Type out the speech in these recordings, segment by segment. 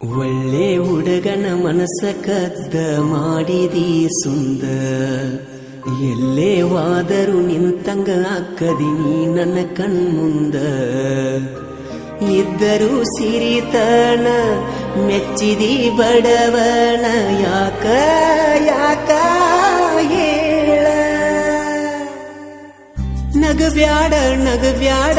ಒಳ್ಳೆ ಹುಡುಗನ ಮನಸ್ಸ ಕದ್ದ ಮಾಡಿದಿ ಸುಂದ ಎಲ್ಲೇ ವಾದರು ನಿಂತಂಗ ಅಕ್ಕದಿ ನೀ ನನ್ನ ಕಣ್ಮುಂದ. ಇದ್ದರೂ ಸಿರಿತನ ಮೆಚ್ಚಿದಿ ಬಡವನ, ಯಾಕ ಯಾಕ ಹೇಳ. ನಗಬ್ಯಾಡ ನಗಬ್ಯಾಡ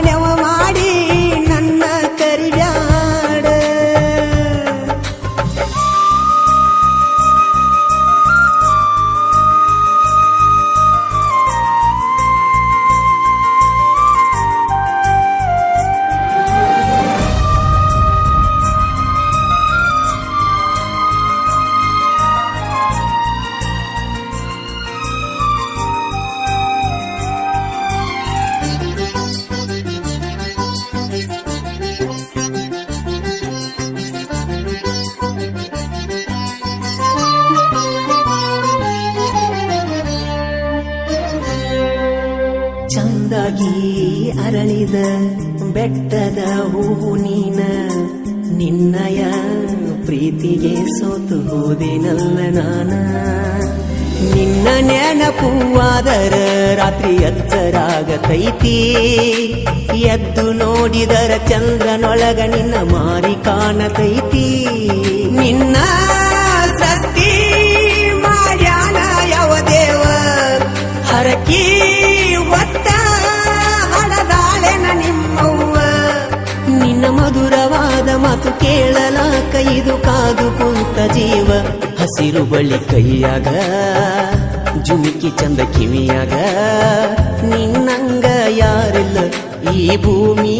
ಚಂದಾಗಿ ಅರಳಿದ ಬೆಟ್ಟದ ಹೂವು ನೀನ. ನಿನ್ನಯ ಪ್ರೀತಿಗೆ ಸೋತು ಹೋದೆನಲ್ಲ ನಾನ. ನಿನ್ನ ನೆನಪುವಾದರ ರಾತ್ರಿ ಎಚ್ಚರಾಗತೈತಿ ಎದ್ದು ನೋಡಿದರ ಚಂದ್ರನೊಳಗ ನಿನ್ನ ಮಾರಿ ಕಾಣತೈತಿ. ನಿನ್ನ ಇದು ಕಾದು ಕುಂತ ಜೀವ. ಹಸಿರು ಬಳಿ ಕೈಯಾಗ ಜುಮಿಕಿ ಚಂದ ಕಿವಿಯಾಗ. ನಿನ್ನಂಗ ಯಾರಿಲ್ಲ ಈ ಭೂಮಿ.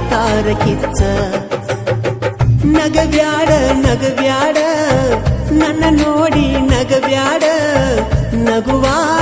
ಹಚ್ಚ ನಗವ್ಯಾಡ ನಗವ್ಯಾಡ. ನನ್ನ ನೋಡಿ ನಗವ್ಯಾಡ. ನಗುವಾಗ